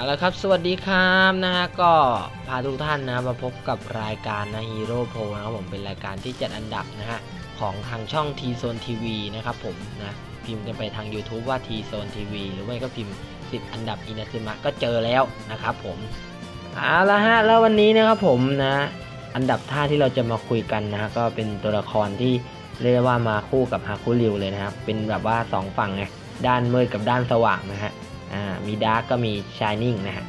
เอาละครับ สวัสดีครับนะฮะก็พาทุกท่านนะมาพบกับรายการนะฮีโร่โพนะครับผมเป็นรายการที่จัดอันดับนะฮะของทางช่อง T Zone TV นะครับผมนะพิมพ์กันไปทาง YouTube ว่า T Zone TV หรือไม่ก็พิมพ์ 10 อันดับอินาซึมะก็เจอแล้วนะครับผมเอาละฮะแล้ววันนี้นะครับผมนะอันดับท่าที่เราจะมาคุยกันนะฮะก็เป็นตัวละครที่เรียกว่ามาคู่กับฮาคุริวเลยนะครับเป็นแบบว่าสองฝั่งไงด้านมืดกับด้านสว่างนะฮะ มีดาร์กก็มีชายนิ่งนะฮะ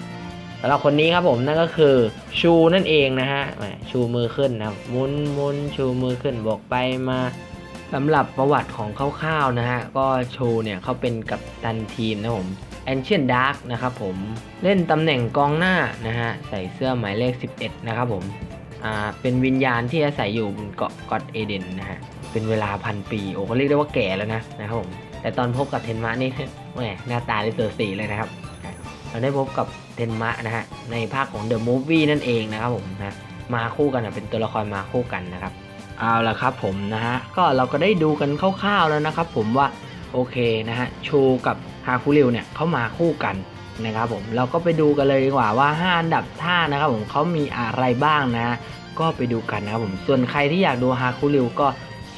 สำหรับคนนี้ครับผมนั่นก็คือชูนั่นเองนะฮะชูมือขึ้นนะมุนมุนชูมือขึ้นบอกไปมาสำหรับประวัติของคร่าวๆนะฮะก็ชูเนี่ยเขาเป็นกัปตันทีมนะผม Ancient Dark นะครับผมเล่นตำแหน่งกองหน้านะฮะใส่เสื้อหมายเลข 11 นะครับผมอ่าเป็นวิญญาณที่อาศัยอยู่บนเกาะกอดเอเดนนะฮะเป็นเวลาพันปีโอ้ก็เรียกได้ว่าแก่แล้วนะนะครับผม แต่ตอนพบกับเทนมะนี่แหมหน้าตาได้เสือสีเลยนะครับ เราได้พบกับเทนมะนะฮะในภาคของ The Movie นั่นเองนะครับผมนะมาคู่กันนะเป็นตัวละครมาคู่กันนะครับเอาละครับผมนะฮะก็เราก็ได้ดูกันคร่าวๆแล้วนะครับ ผมว่าโอเคนะฮะชูกับฮาคุริวเนี่ยเขามาคู่กันนะครับผมเราก็ไปดูกันเลยดีกว่าว่า 5 อันดับท่านะครับผมเขามีอะไรบ้างนะ ก็ไปดูกันนะครับผมส่วนใครที่อยากดูฮาคุริวก็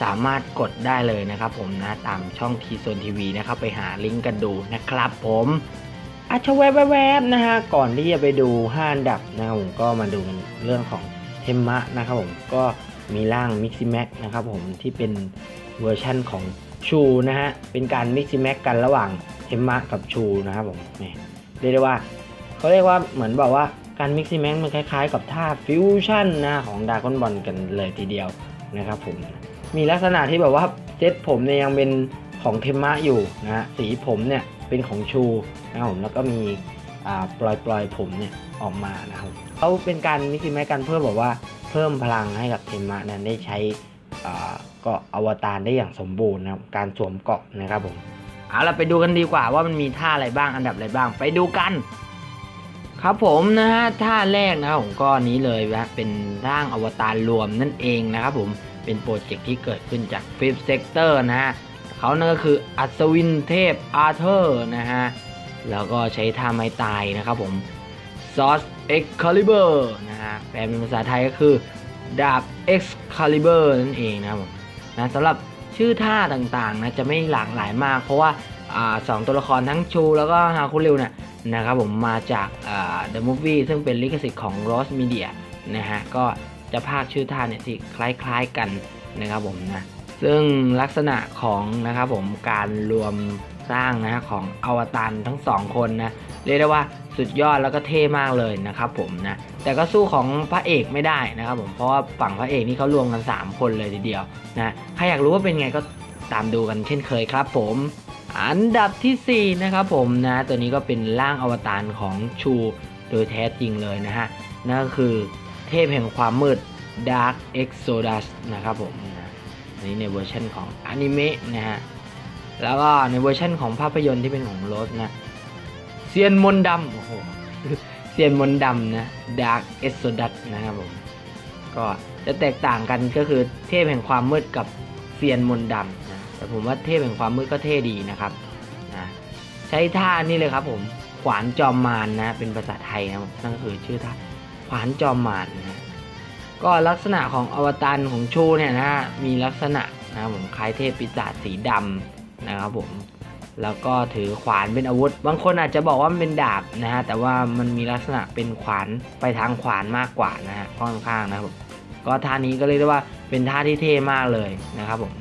สามารถกดได้เลยนะครับผมนะตามช่องทีโซนทีวีนะครับไปหาลิงก์กันดูนะครับผมอาชแวบแวบๆนะฮะก่อนที่จะไปดู5อันดับนะครับผมก็มาดูเรื่องของเทมมะนะครับผมก็มีร่างมิกซิแม็กนะครับผมที่เป็นเวอร์ชั่นของชูนะฮะเป็นการมิกซิแม็กกันระหว่างเทมมะกับชูนะครับผมนี่เรียกได้ว่าเขาเรียกว่าเหมือนบอกว่าการมิกซิแม็กมันคล้ายๆ กับท่าฟิวชั่นนะของดากอนบอลกันเลยทีเดียวนะครับผม มีลักษณะที่แบบว่าเซ็ตผมเนี่ยยังเป็นของเทมมะอยู่นะฮะสีผมเนี่ยเป็นของชูนะครับผมแล้วก็มีอ่าปล่อยปล่อยผมเนี่ยออกมานะครับเขาเป็นการมิกซ์แมกันเพื่อแบบว่าเพิ่มพลังให้กับเทมมะนั้นได้ใช้อ่ากาะอวตารได้อย่างสมบูรณ์นะครับการสวมเกาะนะครับผมเอาเราไปดูกันดีกว่าว่ามันมีท่าอะไรบ้างอันดับอะไรบ้างไปดูกัน ครับผมนะฮะท่าแรกนะครับผมก็นี้เลยนะเป็นร่างอวตารรวมนั่นเองนะครับผม เป็นโปรเจกต์ที่เกิดขึ้นจาก Fifth Sector นะฮะเขานั่นก็คืออัศวินเทพอาร์เธอร์นะฮะ แล้วก็ใช้ท่าไม้ตายนะครับผม Source Excalibur นะฮะ แปลเป็นภาษาไทยก็คือ ดาบ Excalibur นั่นเองนะครับผมนะสำหรับชื่อท่าต่างๆนะจะไม่หลากหลายมาก เพราะว่าอสองตัวละครทั้งชูแล้วก็ฮาคุริวเนี่ยนะครับผมมาจากอ่า The Movie ซึ่งเป็นลิขสิทธิ์ของ Rose Media นะฮะ ก็ จะพากชื่อท่าเนี่ยที่คล้ายๆกันนะครับผมนะซึ่งลักษณะของนะครับผมการรวมสร้างนะฮะของอวตารทั้งสองคนนะเรียกได้ว่าสุดยอดแล้วก็เท่มากเลยนะครับผมนะแต่ก็สู้ของพระเอกไม่ได้นะครับผมเพราะว่าฝั่งพระเอกนี่เขารวมกัน 3 คนเลยทีเดียวนะใครอยากรู้ว่าเป็นไงก็ตามดูกันเช่นเคยครับผมอันดับทีสี่4นะครับผมนะตัวนี้ก็เป็นร่างอวตารของชูโดยแท้จริงเลยนะฮะนั่นก็คือ เทพแห่งความมืด Dark Exodus นะครับผมนะอันนี้ในเวอร์ชันของอนิเมะนะฮะ แล้วก็ในเวอร์ชันของภาพยนตร์ที่เป็นของโรสนะเซียนมนดำโอ้โหเซียนมนดำนะ Dark Exodus นะครับผมก็จะแตกต่างกันก็คือเทพแห่งความมืดกับเซียนมนดำนะแต่ผมว่าเทพแห่งความมืดก็เท่ดีนะครับนะใช้ท่านี่เลยครับผมขวานจอมมารนะเป็นภาษาไทยนะนั่นก็คือชื่อท่า วานจอมมารนะก็ลักษณะของอวตารของชูเนี่ยนะฮะมีลักษณะนะผมคล้ายเทพปีศาจสีดำนะครับผมแล้วก็ถือขวานเป็นอาวุธ บางคนอาจจะบอกว่ามันเป็นดาบนะฮะแต่ว่ามันมีลักษณะเป็นขวานไปทางขวานมากกว่านะฮะค่อนข้างนะครับก็ท่านี้ก็เรียกได้ว่าเป็นท่าที่เท่มากเลยนะครับผม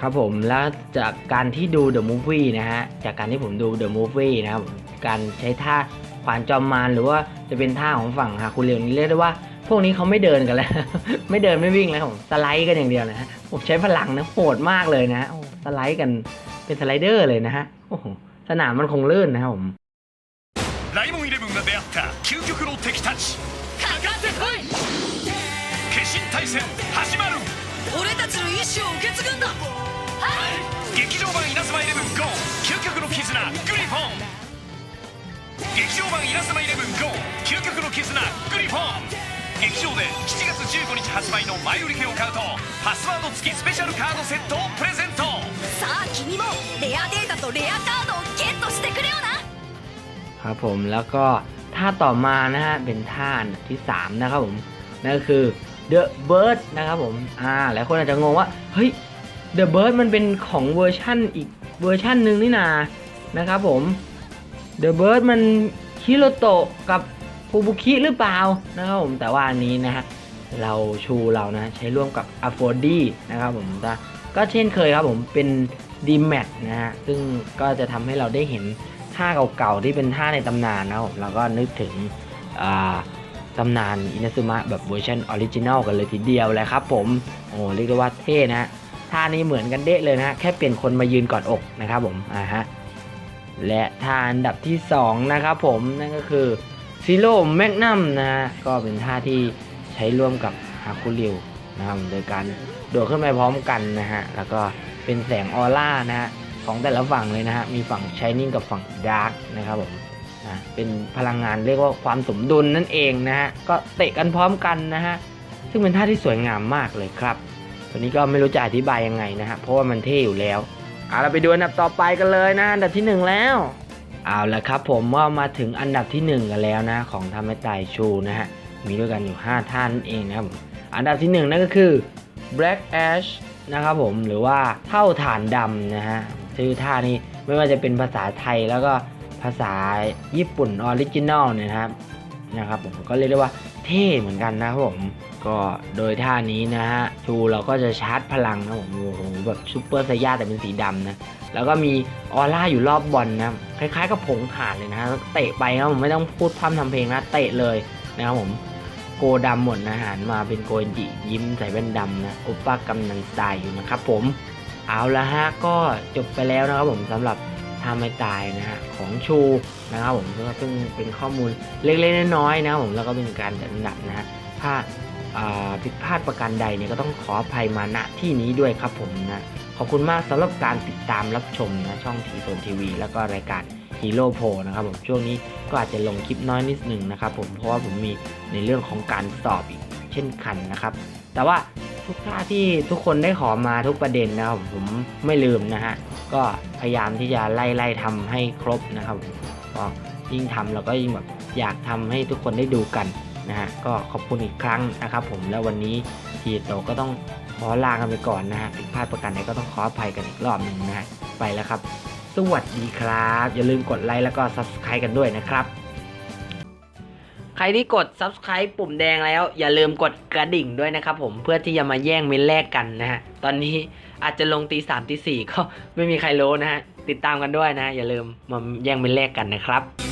ครับผมแล้วจากการที่ดู The Movie นะฮะจากการที่ผมดู The Movie นะครับการใช้ท่า ขวานจอมมารหรือว่าจะเป็นท่าของฝั่งฮาคุเรียวนี่เรียกได้ว่า พวกนี้เขาไม่เดินกันแล้ว ไม่เดินไม่วิ่งแล้วผมสไลด์กันอย่างเดียวนะฮะผมใช้พลังนะโหดมากเลยนะฮะโอ้สไลด์กันเป็นสไลเดอร์เลยนะฮะโอ้โหสนามมันคงลื่นนะครับผม ライモンイレブンが出会った究極の敵たちかかってこい化身対戦始まる俺たちの意志を受け継ぐんだ劇場版稲妻イレブン GO 究極の絆グリフォン 劇場版稲妻イレブン GO 究極の絆グリフォン劇場で7月15日発売の前売り券を買うとパスワード付きスペシャルカードセットをプレゼントさあ君もレアデータとレアカードをゲットしてくれよな ครับผมแล้วก็ท่าต่อมานะฮะเป็นท่าอันดับที่ 3 นะครับผมนั่นก็คือ The Bird นะครับผมอ่าหลายคนอาจจะงงว่าเฮ้ย The Bird มันเป็นของเวอร์ชั่นอีกเวอร์ชั่นหนึ่งนี่นานะครับผม The Bird มันฮิโรโตะกับฟูบุคิหรือเปล่านะครับผมแต่ว่าอันนี้นะฮะเราชูเรานะใช้ร่วมกับ a f o r d i นะครับผมก็เช่นเคยครับผมเป็น d m a t นะฮะซึ่งก็จะทำให้เราได้เห็นท่าเก่าๆที่เป็นท่าในตำนานนะครับผมเราก็นึกถึงตำนานอินาซึมะแบบเวอร์ชันออริจินัลกันเลยทีเดียวเลยครับผมโอ้เรียกได้ว่าเท่นะฮะท่านี้เหมือนกันเดะเลยนะฮะแค่เปลี่ยนคนมายืนกอดอกนะครับผมอ่าฮะ และท่าอันดับที่ 2 นะครับผมนั่นก็คือซิโร่แมกนัมนะฮะก็เป็นท่าที่ใช้ร่วมกับฮาคุริวนะครับโดยการโดดขึ้นไปพร้อมกันนะฮะแล้วก็เป็นแสงออร่านะฮะของแต่ละฝั่งเลยนะฮะมีฝั่งชายนิ่งกับฝั่งดาร์กนะครับผมนะเป็นพลังงานเรียกว่าความสมดุลนั่นเองนะฮะก็เตะกันพร้อมกันนะฮะซึ่งเป็นท่าที่สวยงามมากเลยครับตัวนี้ก็ไม่รู้จะอธิบายยังไงนะฮะเพราะว่ามันเท่อยู่แล้ว เอาเราไปดูอันดับต่อไปกันเลยนะ อันดับที่ 1 แล้ว เอาละครับผมว่ามาถึงอันดับที่ 1 กันแล้วนะ ของทาเมไตชูนะฮะ มีด้วยกันอยู่ 5 ท่านเองนะครับผมอันดับที่ 1 นั่นก็คือ Black Ash นะครับผมหรือว่าเท่าฐานดำนะฮะชื่อท่านี้ไม่ว่าจะเป็นภาษาไทยแล้วก็ภาษาญี่ปุ่นออริจินอลเนี่ยนะครับ นะครับผมก็เรียกได้ว่าเท่เหมือนกันนะครับผมก็โดยท่านี้นะฮะชูเราก็จะชาร์จพลังนะผมโอ้โหแบบซูเปอร์ไซย่าแต่เป็นสีดำนะแล้วก็มีออร่าอยู่รอบบอลนะคล้ายๆกับผงถ่านเลยนะฮะเตะไปนะผมไม่ต้องพูดพร่ำทำเพลงนะเตะเลยนะครับผมโกดำหมดนะหันมาเป็นโกจิยิ้มใส่แว่นดำนะโอป้ากำนันตล์อยู่นะครับผมเอาละฮะก็จบไปแล้วนะครับผมสำหรับ ถ้าไม่ตายนะฮะของชูนะครับผมก็ซึ่งเป็นข้อมูลเล็กๆน้อยๆนะครับผมแล้วก็เป็นการจัดอันดับนะฮะถ้าอ่าผิดพลาดประการใดเนี่ยก็ต้องขออภัยมาณที่นี้ด้วยครับผมนะขอบคุณมากสำหรับการติดตามรับชมนะช่องทีโซนทีวีแล้วก็รายการฮีโร่โพนะครับผมช่วงนี้ก็อาจจะลงคลิปน้อยนิดหนึ่งนะครับผมเพราะว่าผมมีในเรื่องของการสอบอีกเช่นกันนะครับ แต่ว่า ทุกท่าที่ทุกคนได้ขอมาทุกประเด็นนะครับผมไม่ลืมนะฮะก็พยายามที่จะไล่ไล่ทำให้ครบนะครับก็ยิ่งทำเราก็ยิ่งแบบอยากทำให้ทุกคนได้ดูกันนะฮะก็ขอบคุณอีกครั้งนะครับ ผมแล้ววันนี้ทีโตก็ต้องขอลากันไปก่อนนะฮะผิดพลาดประการใดก็ต้องขออภัยกันอีกรอบหนึ่งนะฮะไปแล้วครับ สวัสดีครับ อย่าลืมกดไลค์แล้วก็ subscribe กันด้วยนะครับ ใครที่กด subscribe ปุ่มแดงแล้ว อย่าลืมกดกระดิ่งด้วยนะครับผมเพื่อที่จะมาแย่งเมนแรกกันนะฮะ ตอนนี้อาจจะลงตีสามตีสี่ก็ไม่มีใครรู้นะฮะ ติดตามกันด้วยนะ อย่าลืมมาแย่งเมนแรกกันนะครับ